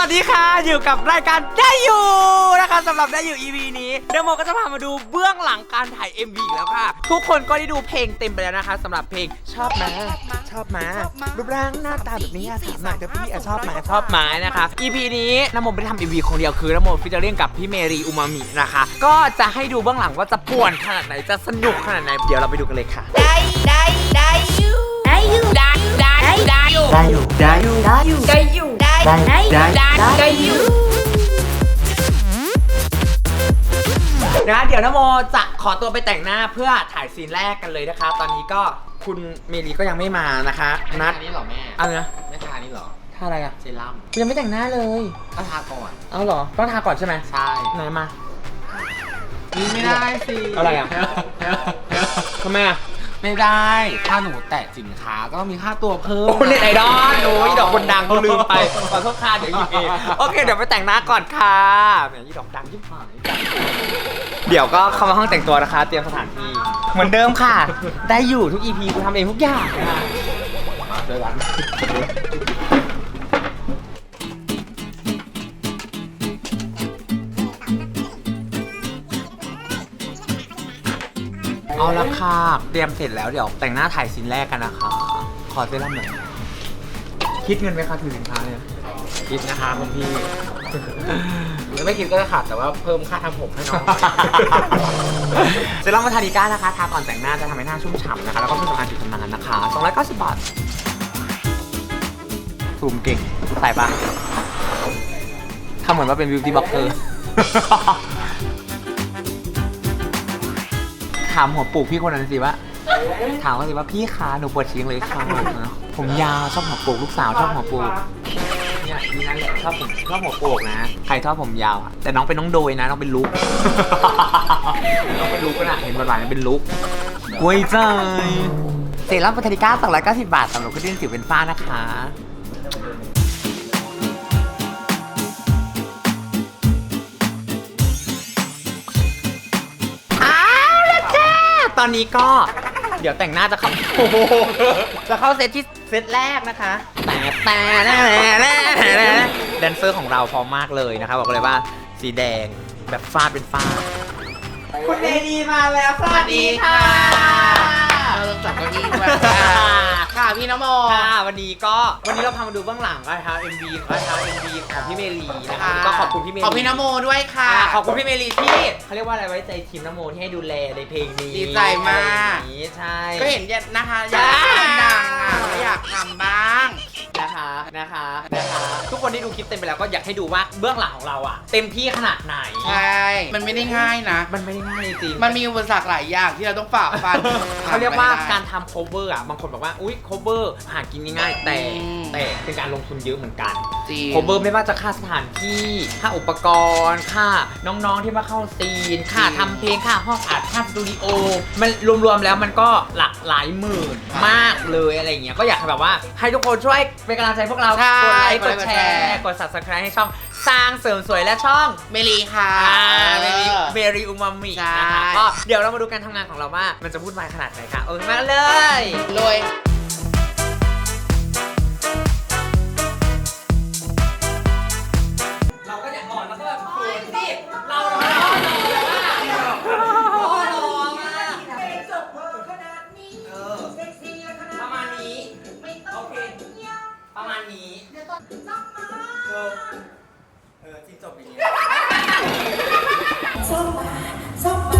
วัสดีค่ะ อยู่กับรายการได้อยู่นะคะสำหรับได้อยู่ EP นี้เดโมก็จะพามาดูเบื้องหลังการถ่าย MV อีกแล้วค่ะ ทุกคนก็ได้ดูเพลงเต็มไปแล้วนะคะสำหรับเพลงชอบมาชอบมารูปร่างหน้าตาแบบนี้อะถามหน่อยเดี๋ยวพี่อะชอบมาชอบมานะคะ EP นี้น้ำมนต์ไม่ได้ทำ MV คนเดียวคือน้ำมนต์ฟิชเจอริ่งกับพี่เมรีอุมามินะคะ ก็จะให้ดูเบื้องหลังว่าจะป่วนขนาดไหนจะสนุกขนาดไหนเดี๋ยวเราไปดูกันเลยค่ะ ได้ได้ได้อยู่ได้อยู่ได้ได้ได้อยู่ได้อยู่ได้อยู่ได้อยู่ ได้ได้ได้ได้ได้อยู่นะเดี๋ยวนะโมจะขอตัวไปแต่งหน้าเพื่อถ่ายซีนแรกกันเลยนะคะ ตอนนี้ก็คุณเมลีก็ยังไม่มานะคะ นัดนี้หรอแม่อะไรนะแม่ทานี่หรอทาอะไรอะเซรั่มคุณยังไม่แต่งหน้าเลยก็ทาก่อนเอาหรอต้องทาก่อนใช่ไหมใช่ไหนมานี่ไม่ได้สิอะไรอะทำไมอะ ไม่ได้ ถ้าหนูแตะสินค้าก็ต้องมีค่าตัวเพิ่มโอ้เน็ตไอดอลโอ้ยดอกคนดังก็ลืมไปขอโทษค่ะเดี๋ยวหยิบเองโอเคเดี๋ยวไปแต่งหน้าก่อนค่ะแหมยี่ดอกดังยิ่งหายเดี๋ยวก็เข้ามาห้องแต่งตัวนะคะ เตรียมสถานที่เหมือนเดิมค่ะ ได้อยู่ทุก EP กูทำเองทุกอย่างค่ะมาเจอกัน เอาละค่ะ เตรียมเสร็จแล้วเดี๋ยวแต่งหน้าถ่ายซีนแรกกันนะคะ ขอเซรั่มหน่อย คิดเงินไหมคะถือสินค้าเนี่ยคิดนะคะคุณพี่ไม่คิดก็จะขาดแต่ว่าเพิ่มค่าทำผมให้น้องเซรั่มวัฒนิก้านะคะทาก่อนแต่งหน้าจะทำให้หน้าชุ่มฉ่ำนะคะ แล้วก็เครื่องสำอางผิวทำงานนะคะ290บาทซูมเก่งใส่ปะทำเหมือนว่าเป็นบิวตี้บล็อกเกอร์ามหัวปลูกพี่คนนั้นสิว่า ถามว่าสิว่าพี่คะหนูปวดชิงเลยค่ะผมยาวชอบหัวปลูกลูกสาวชอบหัวปลูกเนี่ยนี่นั่นแหละชอบผมชอบหัวปลูกนะ ใครชอบผมยาวอะแต่น้องเป็นน้องโดยนะน้องเป็นลุก น้องเป็นลุกนะเห็นหวานๆเป็นลุกกล้วยใจเซรั่มปัทนิก้า290 บาทสำหรับคนที่สิวเป็นฝ้านะคะ ตอนนี้ก็เดี๋ยวแต่งหน้าจะเข้าโอ้โหจะเข้าเซตที่เซตแรกนะคะ แต่แต่แดนเซอร์ของเราพร้อมมากเลยนะคะบอกเลยว่าสีแดงแบบฟาดเป็นฟาด คุณเดดีมาแล้วสวัสดีค่ะ เราต้องจับเก้าอี้ด้วยค่ะพี่น้ำโมค่ะวันนี้ก็วันนี้เราพามาดูเบื้องหลังนะคะ MV นะคะ MV ของพี่เมลีนะคะค่ะก็ ขอบคุณพี่เมลีขอบพี่น้ำโมด้วยค่ะอ่าขอบคุณพี่เมลีที่เขาเรียกว่าอะไรไว้ใจทีมนโมที่ให้ดูแลในเพลงนี้ดีใจมากอะไรอย่างนี้ใช่ ก็เห็นเนี่ยนะคะอยากให้มันดังอะก็อยากทำบ้างนะคะนะคะนะคะทุกคนที่ดูคลิปเต็มไปแล้วก็อยากให้ดูว่าเบื้องหลังของเราอะเต็มที่ขนาดไหนใช่มันไม่ได้ง่ายนะ มันไม่ได้ง่ายจริงมันมีอุปสรรคหลายอย่างที่เราต้องฝ่าฟันเขาเรียกว่าผ่นไปให้ได้การทำ cover อะบางคนบอกว่าอุ้ย cover หากินง่ายๆแต่อืมแต่เป็นการลงทุนเยอะเหมือนกัน จริง cover ไม่ว่าจะค่าสถานที่ค่าอุปกรณ์ค่าน้องๆที่มาเข้าซีนค่าทำเพลงค่าห้องอัดค่าสตูดิโอมันรวมๆแล้วมันก็หลักหลายหมื่นมากเลยอะไรอย่างเงี้ยก็อยากให้แบบว่าให้ทุกคนช่วยเป็นกำลังใจพวกเราใช่กดไลค์กกดดไลค์แชกดแชร์ ร์กด subscribe ให้ช่องสร้างเสริมสวยและช่อง เมลีค่ะ เมรีเมรีอุมามิใช่ นะคะก็เดี๋ยวเรามาดูการทำงานของเราว่า มันจะวุ่นวายขนาดไหนค่ะ เออมาเลย รวย ที่จบอย่างนี้ ส้มส้ม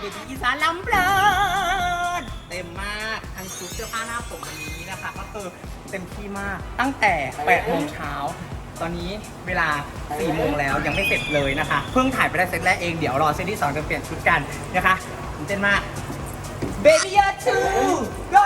เวทีอีสานลำเพลินเต็มมากทั้งชุดเสื้อผ้าหน้าผมวันนี้นะคะ ก็คือเต็มที่มากตั้งแต่8โมงเช้าตอนนี้เวลา4โมงแล้วยังไม่เสร็จเลยนะคะ เพิ่งถ่ายไปได้เซตแรกเองเดี๋ยวรอเซตที่2จะเปลี่ยนชุดกันนะคะตื่นเต้นมาก Baby you're too go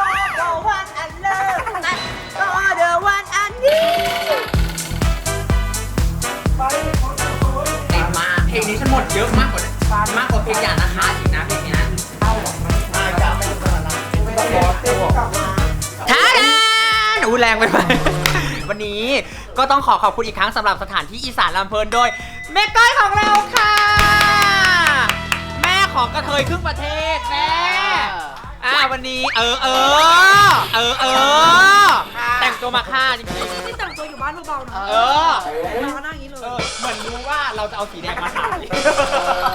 ก็ต้องขอขอบคุณอีกครั้งสำหรับสถานที่อีสานลำเพลินโดยแม่ก้อยของเราค่ะ แม่ของกระเทยครึ่งประเทศแม่อ่าวันนี้เออเออเออเออแต่งตัวมาฆ่าจริงที่แต่งตัวอยู่บ้านเบาๆนะๆเออ มานั่งอย่างนี้เลยเออเหมือนรู้ว่าเราจะเอาสีแดงมาขาย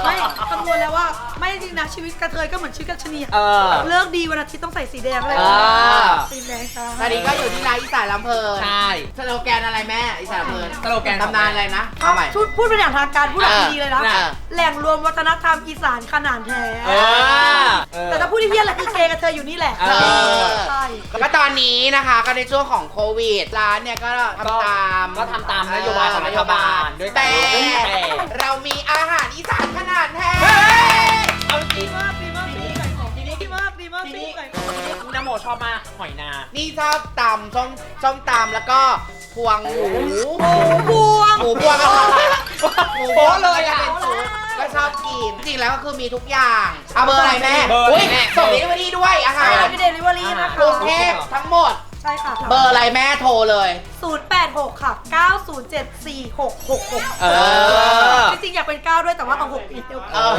ไม่คำนวณแล้วว่าไม่จริงนะชีวิตกระเทยก็เหมือนชีวิตกระชนีอะเออเลิกดีวันอาทิตย์ต้องใส่สีแดงเลยเออสีแดงค่ะตอนนี้ก็อยู่ที่ร้านอีสานลำเพลินใช่ สโลแกนอะไรแม่อีสานลำเพลินสโลแกนตำนานอะไรนะเอาใหม่ พูดพูดเป็นอย่างทางการพูดแบบเออดีเลยนะ เออ แหล่งรวมวัฒนธรรมอีสานขนาดแท้เออเออ แต่ถ้าพูดที่เพี้ยนแหละคือเกย์กับเธออยู่นี่แหละเออ ใช่แล้วก็ตอนนี้นะคะก็ในช่วงของโควิดร้านเนี่ยก็ทำตามก็ทำตามนโยบายของรัฐบาลด้วยแต่แต่เรามีอาหารอีสานขนาดแท้เอาจริงมากดีมากดีไก่ของดีมากดีมากทีดีนี้ไก่ของน้ำโมชอบมากหอยนา นี่ชอบตำส้มส้มตำแล้วก็พวงหมูพวงหมูพวงอะหมูพวโป๊ะงเลยอะเป็นชุดก็ชอบกิน จริงแล้วก็คือมีทุกอย่างเอาเบอร์อะไรแม่เบอร์อะไรอุ๊ยแม่ส่งเดลิเวอรี่ด้วยอาหารใช่พี่เดลิเวอรี่นะกคะรุงเทพทั้งหมดใช่ค่ะเบอร์อะไรแม่โทรเลย 086 ค่ะ 9074666 เออ จริงๆ อยากเป็น 9 ด้วยแต่ว่าเอา 6 อีกเดียวเออ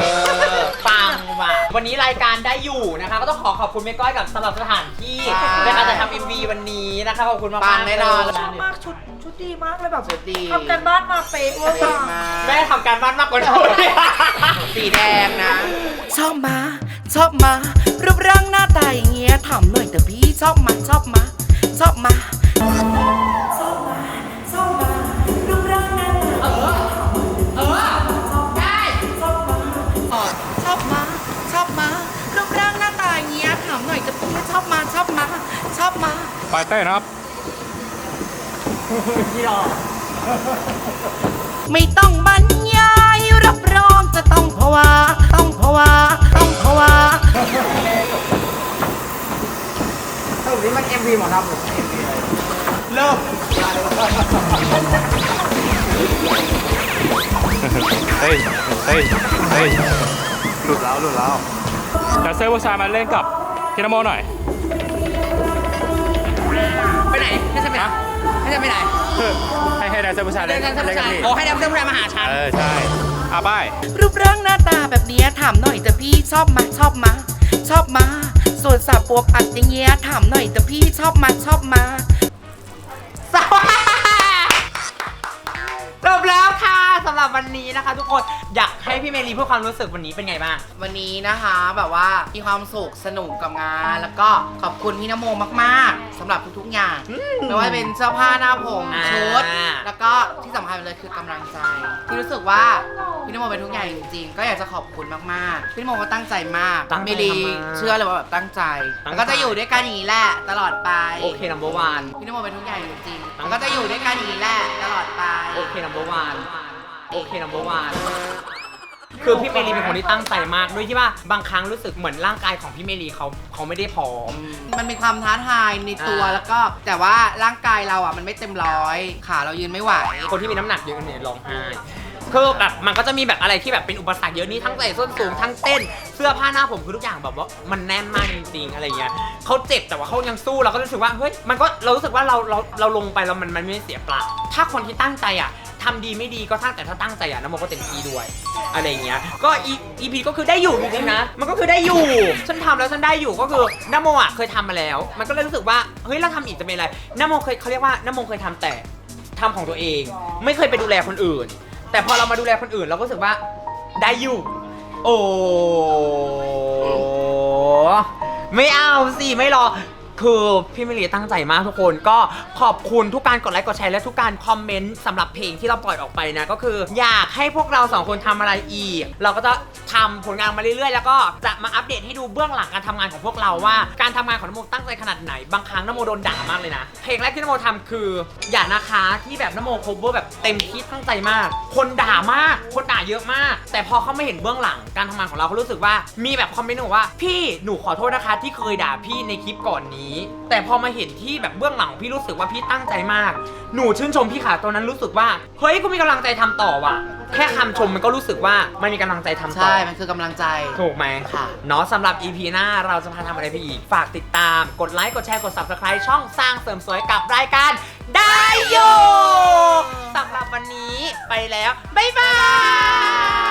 ปังว่ะวันนี้รายการได้อยู่นะคะ ก็ต้องขอขอบคุณแม่ก้อยกับสำหรับสถานที่ใช่ในการจะทำ MV วันนี้นะคะขอบคุณมากปัๆงแน่นอนเลยชอบมากชุดชุดดีมากเลยแบบชุดดี ทำกันบ้านมาเป๊ะเวอร์เก่งมากมากแม่ทำการบ้านมากกว่าหนูสีแดงนะ ชอบมา ชอบมา รูปร่างหน้าตาอย่างเงี้ยถามหน่อยแต่พี่ชอบมาชอบมา ชอบมาชอบมาชอบมารูปร่างหน้าตาดีชอบมาชอบมาชอบมาชอบมารูปร่างหน้าตาอย่างเงี้ยถามหน่อยแต่พี่ชอบมาชอบมาชอบมาไปเต้นครับไม่ต้องบร ยเฮ้ยหลุดแล้วหลุดแล้วแดนเซอร์ผู้ชายมาเล่นกับพี่นโมหน่อย ไปไหนให้ฉันไปไหนให้ฉันไปไหนให้ให้แดนเซอร์ผู้ชายเล่นเล่นกันเล่นกับพี่โอ้ให้ดำเส้นผู้ชายมาหาฉัน เออใช่อาป้าย รูปร่างหน้าตาแบบเนี้ยถามหน่อยแต่พี่ชอบมาชอบมาชอบมาส่วนสับปวบอัดอย่างเงี้ยถามหน่อยแต่พี่ชอบมาชอบมา สำหรับวันนี้นะคะ ทุกคนอยากให้พี่เมลีพูดความรู้สึกวันนี้เป็นไงบ้าง วันนี้นะคะแบบว่ามีความสุขสนุกกับงาน แล้วก็ขอบคุณพี่นโมมากๆสำหรับทุกๆอย่างไม่ว่าจะเป็นเสื้อผ้าหน้าผมอ่า ชุดแล้วก็ที่สำคัญเลยคือกำลังใจ ที่รู้สึกว่าพี่นโมเป็นทุกอย่างจริงๆ ก็อยากจะขอบคุณมากๆพี่นโมก็ตั้งใจมากตั้งใจเมลีทำมากเชื่อเลยว่าแบบตั้งใจตั้งใจ แล้วก็จะอยู่ด้วยกันอย่างนี้แหละตลอดไป โอเค number one พี่นโมเป็นทุกอย่างจริงๆตั้แล้งวก็จะอยู่ด้วยกันอย่างนี้แหละตลอดไป โอเค number one โอเค number one คือพี่เมลีเป็นคนที่ตั้งใจมากด้วยที่ว่าบางครั้งรู้สึกเหมือนร่างกายของพี่เมลีเขาเขาไม่ได้พร้อม มันมีความท้าทายในตัวอ่า แล้วก็ แต่ว่าร่างกายเราอะมันไม่เต็มร้อยขาเรายืนไม่ไหว คนที่มีน้ำหนักเยอะเนี่ยร้องไห้คือแบบมันก็จะมีแบบอะไรที่แบบเป็นอุปสรรคเยอะนี่ทั้งใส่ส้นสูงทั้งเต้น เสื้อผ้าหน้าผมคือทุกอย่างแบบว่ามันแน่นมากจริงๆอะไรเงี้ยเขาเจ็บแต่ว่าเขายังสู้เราก็รู้สึกว่าเฮ้ยมันก็เรารู้สึกว่าเราเราเราลงไปแล้วมันมันไม่เสียเปล่าถ้าคนที่ตั้งใจอะ ทำดีไม่ดีก็ทั้งแต่ถ้าตั้งใจอะน้ำมันก็เต็มที่ด้วยอะไรเงี้ย ก็อีอีพีก็คือได้อยู่จริงๆนะ มันก็คือได้อยู่ ฉันทำแล้วฉันได้อยู่ก็คือนโมอะเคยทำมาแล้ว มันก็เลยรู้สึกว่าเฮ้ยเราทำอีกจะเป็นอะไรนโมเคยเขาเรียกว่านโมเคยทำแต่ทำของตัวเอง ไม่เคยไปดูแลคนอื่น แต่พอเรามาดูแลคนอื่นเราก็รู้สึกว่าได้อยู่ โอ้ไม่เอาสิไม่รอ คือพี่มิลีตั้งใจมากทุกคนก็ขอบคุณทุกการกดไลค์กดแชร์และทุกการคอมเมนต์สำหรับเพลงที่เราปล่อยออกไปนะ ก็คืออยากให้พวกเราสองคนทำอะไรอีก เราก็จะทำผลงานมาเรื่อยๆ แล้วก็จะมาอัปเดตให้ดูเบื้องหลังการทำงานของพวกเราว่า การทำงานของนโมตั้งใจขนาดไหน บางครั้งนโมโดนด่ามากเลยนะ เพลงแรกที่นโมทำคือ อย่านะคะที่แบบนโมโคเวอร์แบบเต็มที่ตั้งใจมาก คนด่ามาก คนด่าเยอะมาก แต่พอเขาไม่เห็นเบื้องหลังการทำงานของเราเขารู้สึกว่ามีแบบคอมเมนต์บอกว่าพี่หนูขอโทษนะคะที่เคยด่าพี่ในคลิปก่อนนี้นี้ แต่พอมาเห็นที่แบบเบื้องหลังพี่รู้สึกว่าพี่ตั้งใจมาก หนูชื่นชมพี่ขาตอนนั้นรู้สึกว่า เฮ้ยกูมีกำลังใจทำต่อว่ะ แค่คำชมมันก็รู้สึกว่ามันมีกำลังใจทำต่อ ใช่ มันคือกำลังใจ ถูกไหมค่ะ เนาะสำหรับ EP หน้าเราจะพาทำอะไรไปอีก ฝากติดตาม กดไลค์ กดแชร์ กด Subscribe ช่องสร้างเสริมสวยกับรายการได้อยู่สำหรับวันนี้ไปแล้ว บ๊ายบาย